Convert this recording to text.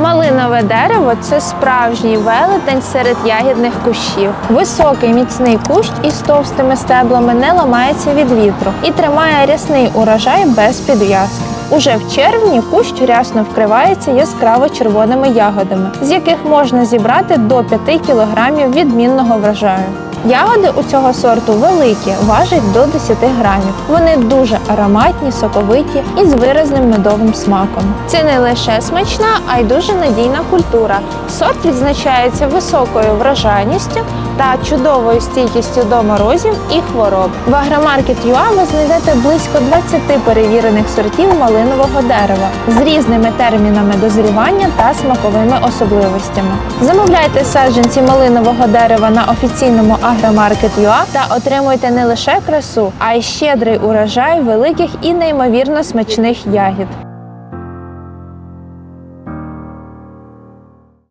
Малинове дерево це справжній велетень серед ягідних кущів. Високий міцний кущ із товстими стеблами не ламається від вітру і тримає рясний урожай без підв'язки. Уже в червні кущ рясно вкривається яскраво червоними ягодами, з яких можна зібрати до 5 кілограмів відмінного врожаю. Ягоди у цього сорту великі, важать до 10 грамів. Вони дуже ароматні, соковиті і з виразним медовим смаком. Це не лише смачна, а й дуже надійна культура. Сорт відзначається високою врожайністю та чудовою стійкістю до морозів і хвороб. В Агромаркет UA ви знайдете близько 20 перевірених сортів малинового дерева з різними термінами дозрівання та смаковими особливостями. Замовляйте саджанці малинового дерева на офіційному Агромаркет UA та отримуйте не лише красу, а й щедрий урожай великих і неймовірно смачних ягід.